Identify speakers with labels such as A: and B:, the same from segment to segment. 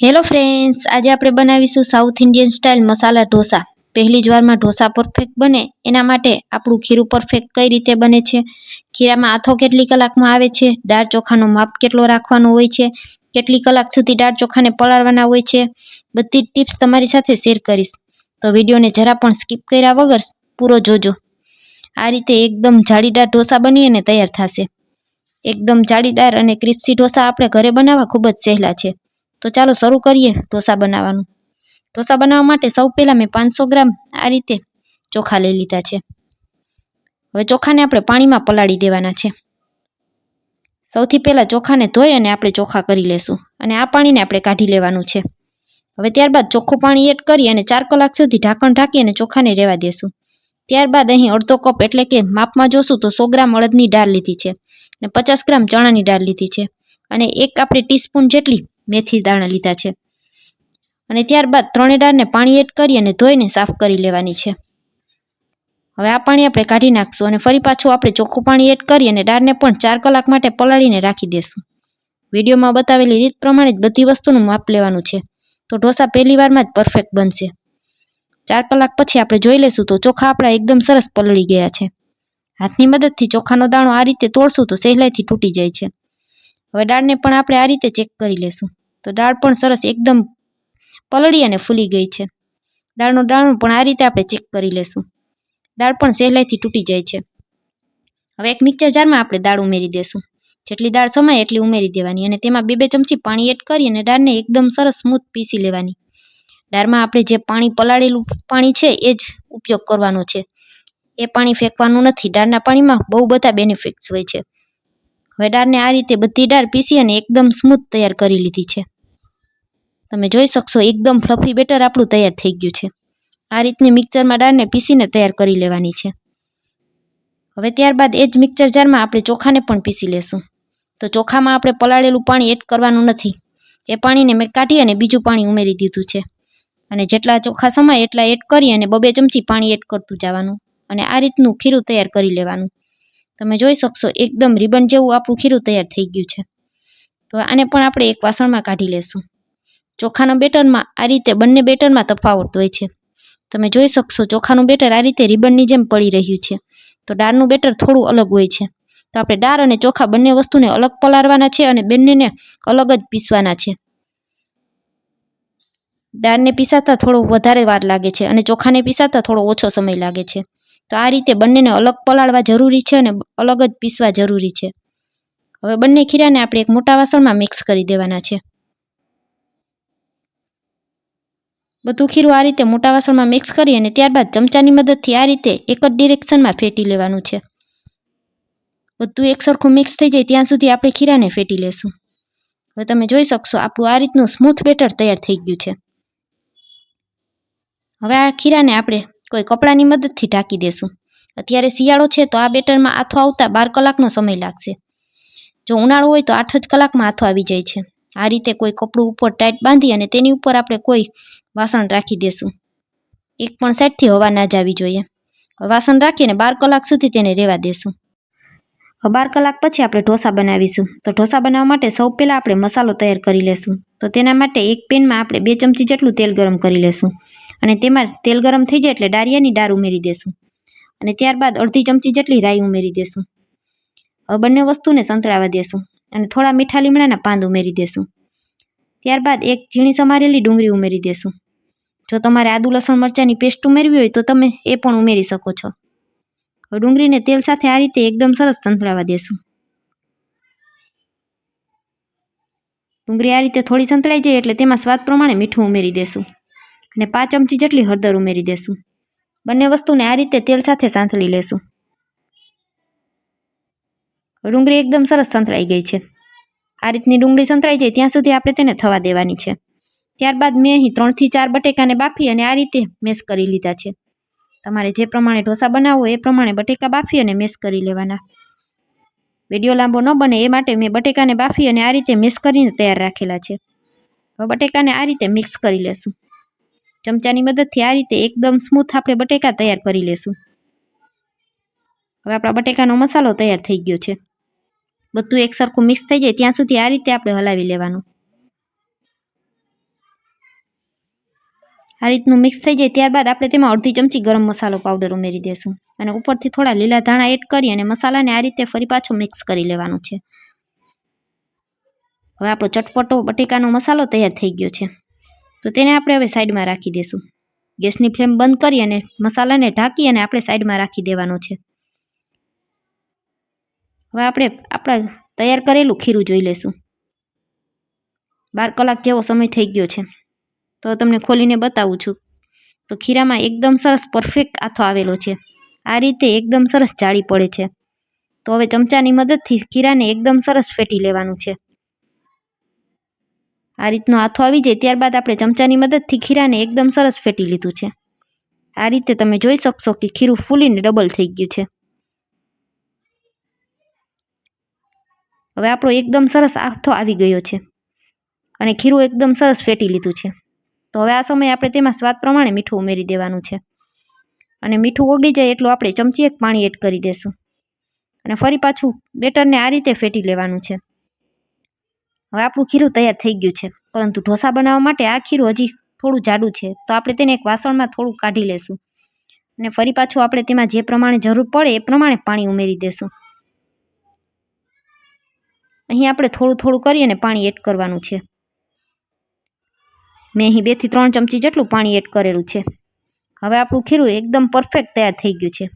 A: Hello friends આજે આપણે બનાવીશું south Indian style masala dosa. પહેલી જ વારમાં ઢોસા પરફેક્ટ બને. એના માટે આપણું ખીરું પરફેક્ટ કઈ રીતે બને છે? ખીરામાં આથો કેટલી કલાકમાં આવે છે? દાળ ચોખાનો માપ કેટલો રાખવાનો હોય છે? કેટલી કલાક સુધી દાળ ચોખાને પલાળવાના હોય છે? બધી ટિપ્સ તમારી સાથે શેર કરીશ. તો વિડીયોને જરા પણ સ્કીપ કર્યા વગર પૂરો જોજો. આ રીતે એકદમ જાળીદાર ઢોસા બની અને તૈયાર થશે. એકદમ જાળીદાર અને ક્રિપ્સી ઢોસા આપણે ઘરે બનાવવા ખૂબ જ સહેલા છે. તો ચાલો શરૂ કરીએ ઢોસા બનાવવાનું. ઢોસા બનાવવા માટે સૌ પહેલાં મેં પાંચસો ગ્રામ આ રીતે ચોખા લઈ લીધા છે. હવે ચોખાને આપણે પાણીમાં પલાળી દેવાના છે. સૌથી પહેલાં ચોખાને ધોઈ અને આપણે ચોખા કરી લેશું અને આ પાણીને આપણે કાઢી લેવાનું છે. હવે ત્યારબાદ ચોખ્ખું પાણી એડ કરી અને ચાર કલાક સુધી ઢાંકણ ઢાંકી અને ચોખાને રહેવા દેશું. ત્યારબાદ અહીં અડધો કપ એટલે કે માપમાં જોશું તો સો ગ્રામ અડદની દાળ લીધી છે અને પચાસ ગ્રામ ચણાની દાળ લીધી છે. અને એક આપણે ટીસ્પૂન જેટલી મેથી દાણા લીધા છે. અને ત્યારબાદ ત્રણેય દાળને પાણી એડ કરી અને ધોઈને સાફ કરી લેવાની છે. હવે આ પાણી આપણે કાઢી નાખશું અને ફરી પાછું આપણે ચોખ્ખું પાણી એડ કરી અને દાળને પણ ચાર કલાક માટે પલાળીને રાખી દેશું. વિડીયોમાં બતાવેલી રીત પ્રમાણે જ બધી વસ્તુનું માપ લેવાનું છે. તો ઢોસા પહેલી વારમાં જ પરફેક્ટ બનશે. ચાર કલાક પછી આપણે જોઈ લેશું તો ચોખા આપણા એકદમ સરસ પલળી ગયા છે. હાથની મદદથી ચોખાનો દાણો આ રીતે તોડશું તો સહેલાઈથી તૂટી જાય છે. હવે દાળને પણ આપણે આ રીતે ચેક કરી લેશું તો દાળ પણ સરસ એકદમ પલળી અને ફૂલી ગઈ છે. દાળનું દાણું પણ આ રીતે આપણે ચેક કરી લેશું. દાળ પણ સહેલાઈથી તૂટી જાય છે. હવે એક મિક્સર જારમાં આપણે દાળ ઉમેરી દેશું. જેટલી દાળ સમાય એટલી ઉમેરી દેવાની અને તેમાં બે બે ચમચી પાણી એડ કરી અને દાળને એકદમ સરસ સ્મૂથ પીસી લેવાની. દાળમાં આપણે જે પાણી પલાળેલું પાણી છે એ જ ઉપયોગ કરવાનો છે. એ પાણી ફેંકવાનું નથી. દાળના પાણીમાં બહુ બધા બેનિફિટ્સ હોય છે. હવે દાળને આ રીતે બધી દાળ પીસી અને એકદમ સ્મૂથ તૈયાર કરી લીધી છે. તમે જોઈ શકશો, એકદમ ફ્લફી બેટર આપણું તૈયાર થઈ ગયું છે. આ રીતની મિક્સરમાં દાળને પીસીને તૈયાર કરી લેવાની છે. હવે ત્યારબાદ એ જ મિક્સર જારમાં આપણે ચોખાને પણ પીસી લેશું. તો ચોખામાં આપણે પલાળેલું પાણી એડ કરવાનું નથી. એ પાણીને મેં કાઢી અને બીજું પાણી ઉમેરી દીધું છે. અને જેટલા ચોખા સમાય એટલા એડ કરી અને બબે ચમચી પાણી એડ કરતું જવાનું. અને આ રીતનું ખીરું તૈયાર કરી લેવાનું. તમે જોઈ શકશો, એકદમ રિબન જેવું આપણું ખીરું તૈયાર થઈ ગયું છે. તો આને પણ આપણે એક વાસણમાં કાઢી લેશું. ચોખાના બેટરમાં આ રીતે બંને બેટરમાં તફાવત હોય છે. તમે જોઈ શકશો, ચોખાનું બેટર આ રીતે રિબનની જેમ પડી રહ્યું છે. તો ડારનું બેટર થોડું અલગ હોય છે. તો આપણે ડાળ અને ચોખા બંને વસ્તુને અલગ પલાળવાના છે અને બંનેને અલગ જ પીસવાના છે. દાળને પીસાતા થોડો વધારે વાર લાગે છે અને ચોખાને પીસાતા થોડો ઓછો સમય લાગે છે. તો આ રીતે બંનેને અલગ પલાળવા જરૂરી છે અને અલગ જ પીસવા જરૂરી છે. હવે બંને ખીરાને આપણે એક મોટા વાસણમાં મિક્સ કરી દેવાના છે. બધું ખીરું આ રીતે મોટા વાસણમાં મિક્સ કરી અને ત્યારબાદ ચમચાની મદદથી આ રીતે એક જ ડિરેક્શનમાં ફેટી લેવાનું છે. બધું એક સરખું મિક્સ થઈ જાય ત્યાં સુધી આપણે ખીરાને ફેટી લેશું. હવે તમે જોઈ શકશો આપણું આ રીતનું સ્મૂથ બેટર તૈયાર થઈ ગયું છે. હવે આ ખીરાને આપણે કોઈ કપડાની મદદથી ઢાંકી દેશું. અત્યારે શિયાળો છે તો આ બેટરમાં આથો આવતા બાર કલાકનો સમય લાગશે. જો ઉનાળો હોય તો આઠ જ કલાકમાં આથો આવી જાય છે. આ રીતે કોઈ કપડું ઉપર ટાઈટ બાંધી અને તેની ઉપર આપણે કોઈ વાસણ રાખી દેશું. એક પણ સાઈડથી હવા ના જ આવી જોઈએ. વાસણ રાખીને બાર કલાક સુધી તેને રહેવા દેશું. બાર કલાક પછી આપણે ઢોસા બનાવીશું. તો ઢોસા બનાવવા માટે સૌ પહેલાં આપણે મસાલો તૈયાર કરી લેશું. તો તેના માટે એક પેનમાં આપણે બે ચમચી જેટલું તેલ ગરમ કરી લેશું. અને તેમાં તેલ ગરમ થઈ જાય એટલે ડારિયાની ડાર ઉમેરી દેશું. અને ત્યારબાદ અડધી ચમચી જેટલી રાઈ ઉમેરી દેશું. હવે બંને વસ્તુને સંતળાવા દેશું અને થોડા મીઠા લીમડાના પાંદ ઉમેરી દેશું. ત્યારબાદ એક ઝીણી સમારેલી ડુંગળી ઉમેરી દેશું. જો તમારે આદુ, લસણ, મરચાંની પેસ્ટ ઉમેરવી હોય તો તમે એ પણ ઉમેરી શકો છો. હવે ડુંગળીને તેલ સાથે આ રીતે એકદમ સરસ સંતળાવા દેશું. ડુંગળી આ રીતે થોડી સંતળાઈ જાય એટલે તેમાં સ્વાદ પ્રમાણે મીઠું ઉમેરી દેશું. અને પાંચ ચમચી જેટલી હળદર ઉમેરી દેશું. બંને વસ્તુને આ રીતે તેલ સાથે સાંથળી લેશું. ડુંગળી એકદમ સરસ સંતળાઈ ગઈ છે. આ રીતની ડુંગળી સંતળાઈ જાય ત્યાં સુધી આપણે તેને થવા દેવાની છે. ત્યારબાદ મેં અહીં ત્રણથી ચાર બટેકાને બાફી અને આ રીતે મેશ કરી લીધા છે. તમારે જે પ્રમાણે ઢોસા બનાવવો એ પ્રમાણે બટેકા બાફી અને મેશ કરી લેવાના. વીડિયો લાંબો ન બને એ માટે મેં બટેકાને બાફી અને આ રીતે મિક્સ કરીને તૈયાર રાખેલા છે. હવે બટેકાને આ રીતે મિક્સ કરી લેશું. ચમચાની મદદથી આ રીતે એકદમ સ્મૂથ આપણે બટેકા તૈયાર કરી લેશું. હવે આપણા બટેકાનો મસાલો તૈયાર થઈ ગયો છે. બધું એક સરખું મિક્સ થઈ જાય ત્યાં સુધી આ રીતે આપણે હલાવી લેવાનું. આ રીતનું મિક્સ થઈ જાય ત્યારબાદ આપણે તેમાં અડધી ચમચી ગરમ મસાલો પાવડર ઉમેરી દેશું. અને ઉપરથી થોડા લીલા ધાણા એડ કરી અને મસાલાને આ રીતે ફરી પાછો મિક્સ કરી લેવાનું છે. હવે આપણો ચટપટો બટેકાનો મસાલો તૈયાર થઈ ગયો છે. તો તેને આપણે હવે સાઈડમાં રાખી દઈશું ગેસની ફ્લેમ બંધ કરી અને મસાલાને ઢાંકી અને આપણે સાઈડમાં રાખી દેવાનો છે. હવે આપણે આપણા તૈયાર કરેલું ખીરું જોઈ લેશું બાર કલાક જેવો સમય થઈ ગયો છે. તો તમને ખોલીને બતાવું છું. તો ખીરામાં એકદમ સરસ પરફેક્ટ આથો આવેલો છે. આ રીતે એકદમ સરસ જાળી પડે છે. તો હવે ચમચાની મદદથી ખીરાને એકદમ સરસ ફેટી લેવાનું છે. આ રીતનો આથો આવી જાય ત્યારબાદ આપણે ચમચાની મદદથી ખીરાને એકદમ સરસ ફેટી લીધું છે. આ રીતે તમે જોઈ શકશો કે ખીરું ફૂલીને ડબલ થઈ ગયું છે. હવે આપણો એકદમ સરસ આથો આવી ગયો છે અને ખીરું એકદમ સરસ ફેટી લીધું છે. તો હવે આ સમયે આપણે તેમાં સ્વાદ પ્રમાણે મીઠું ઉમેરી દેવાનું છે. અને મીઠું ઓગળી જાય એટલું આપણે ચમચી એક પાણી એડ કરી દેશું. અને ફરી પાછું બેટરને આ રીતે ફેટી લેવાનું છે. હવે આપણું ખીરું તૈયાર થઈ ગયું છે. પરંતુ ઢોસા બનાવવા માટે આ ખીરું હજી થોડું જાડું છે. તો આપણે તેને એક વાસણમાં થોડું કાઢી લેશું. અને ફરી પાછું આપણે તેમાં જે પ્રમાણે જરૂર પડે એ પ્રમાણે પાણી ઉમેરી દેશું. અહીં આપણે થોડું થોડું કરી અને પાણી એડ કરવાનું છે. મેં અહીં બેથી ત્રણ ચમચી જેટલું પાણી એડ કરેલું છે. હવે આપણું ખીરું એકદમ પરફેક્ટ તૈયાર થઈ ગયું છે.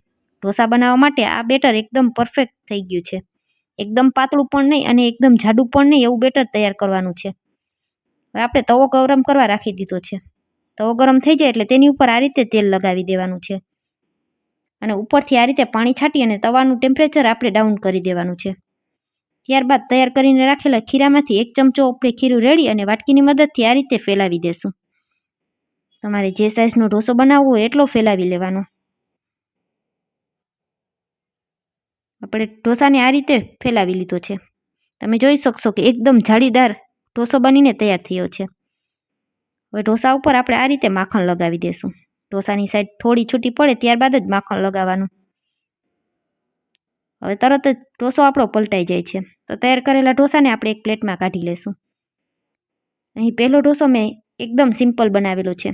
A: ઢોસા બનાવવા માટે આ બેટર એકદમ પરફેક્ટ થઈ ગયું છે. એકદમ પાતળું પણ નહીં અને એકદમ જાડું પણ નહીં એવું બેટર તૈયાર કરવાનું છે. હવે આપણે તવો ગરમ કરવા રાખી દીધો છે. તવો ગરમ થઈ જાય એટલે તેની ઉપર આ રીતે તેલ લગાવી દેવાનું છે. અને ઉપરથી આ રીતે પાણી છાંટી અને તવાનું ટેમ્પરેચર આપણે ડાઉન કરી દેવાનું છે. ત્યારબાદ તૈયાર કરીને રાખેલા ખીરામાંથી એક ચમચો આપણે ખીરું રેડી અને વાટકીની મદદથી આ રીતે ફેલાવી દેશું. તમારે જે સાઇઝનો ઢોસો બનાવવો હોય એટલો ફેલાવી લેવાનો. આપણે ઢોસાને આ રીતે ફેલાવી લીધો છે. તમે જોઈ શકશો કે એકદમ જાળીદાર ઢોસો બનીને તૈયાર થયો છે. હવે ઢોસા ઉપર આપણે આ રીતે માખણ લગાવી દેશું. ઢોસાની સાઈડ થોડી છૂટી પડે ત્યારબાદ જ માખણ લગાવવાનું. હવે તરત જ ઢોસો આપણો પલટાઈ જાય છે. તો તૈયાર કરેલા ઢોસાને આપણે એક પ્લેટમાં કાઢી લેશું. અહીં પહેલો ઢોસો મેં એકદમ સિમ્પલ બનાવેલો છે.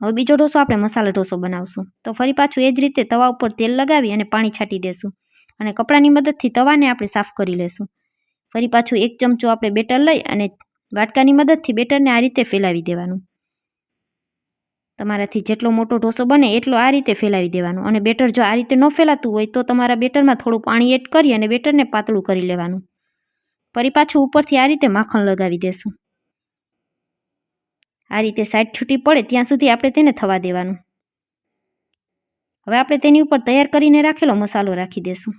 A: હવે બીજો ઢોસો આપણે મસાલા ઢોસો બનાવશું. તો ફરી પાછું એ જ રીતે તવા ઉપર તેલ લગાવી અને પાણી છાંટી દેશું. અને કપડાની મદદથી તવાને આપણે સાફ કરી લેશું. ફરી પાછું એક ચમચો આપણે બેટર લઈ અને વાટકાની મદદથી બેટરને આ રીતે ફેલાવી દેવાનું. તમારાથી જેટલો મોટો ઢોસો બને એટલો આ રીતે ફેલાવી દેવાનો. અને બેટર જો આ રીતે ન ફેલાતું હોય તો તમારા બેટરમાં થોડું પાણી એડ કરી અને બેટરને પાતળું કરી લેવાનું. ફરી પાછું ઉપરથી આ રીતે માખણ લગાવી દેશું. આ રીતે સાઈડ છૂટી પડે ત્યાં સુધી આપણે તેને થવા દેવાનું. હવે આપણે તેની ઉપર તૈયાર કરીને રાખેલો મસાલો રાખી દેશું.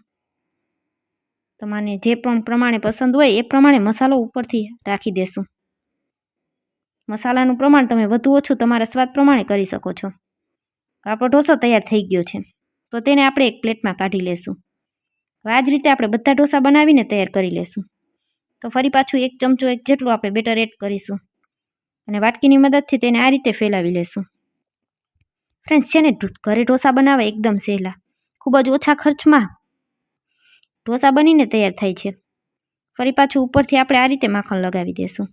A: તમારે જે પણ પ્રમાણે પસંદ હોય એ પ્રમાણે મસાલો ઉપરથી રાખી દેશું. મસાલાનું પ્રમાણ તમે વધુ ઓછું તમારા સ્વાદ પ્રમાણે કરી શકો છો. આપણો ઢોસો તૈયાર થઈ ગયો છે. તો તેને આપણે એક પ્લેટમાં કાઢી લેશું. આ જ રીતે આપણે બધા ઢોસા બનાવીને તૈયાર કરી લેશું. તો ફરી પાછું એક ચમચો એક જેટલું આપણે બેટર એડ કરીશું. અને વાટકીની મદદથી તેને આ રીતે ફેલાવી લેશું. ફ્રેન્ડ્સ, છે ને? ઘરે ઢોસા બનાવવા એકદમ સહેલા. ખૂબ જ ઓછા ખર્ચમાં ઢોસા બનીને તૈયાર થાય છે. ફરી પાછું ઉપરથી આપણે આ રીતે માખણ લગાવી દેશું.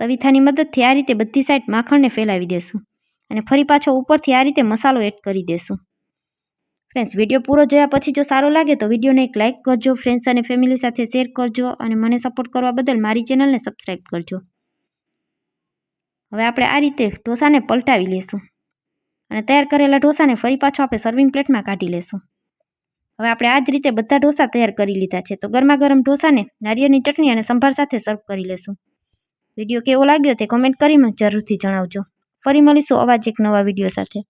A: તવીથાની મદદથી આ રીતે બધી સાઈડ માખણને ફેલાવી દેશું અને ફરી પાછો ઉપરથી આ રીતે મસાલો એડ કરી દેશું. ફ્રેન્ડ્સ, વીડિયો પૂરો જોયા પછી જો સારો લાગે તો વિડીયોને એક લાઇક કરજો, ફ્રેન્ડ્સ અને ફેમિલી સાથે શેર કરજો અને મને સપોર્ટ કરવા બદલ મારી ચેનલને સબસ્ક્રાઈબ કરજો. હવે આપણે આ રીતે ઢોસાને પલટાવી લેશું. અને તૈયાર કરેલા ઢોસાને ફરી પાછો આપણે સર્વિંગ પ્લેટમાં કાઢી લેશું. હવે આપણે આ જ રીતે બધા ઢોસા તૈયાર કરી લીધા છે. તો ગરમા ગરમ ઢોસાને નારિયેળની ચટણી અને સંભાર સાથે સર્વ કરી લેશું. વીડિયો કેવો લાગ્યો તે કોમેન્ટ કરીને જરૂરથી જણાવજો. ફરી મળીશું અવાજ એક નવા વીડિયો સાથે.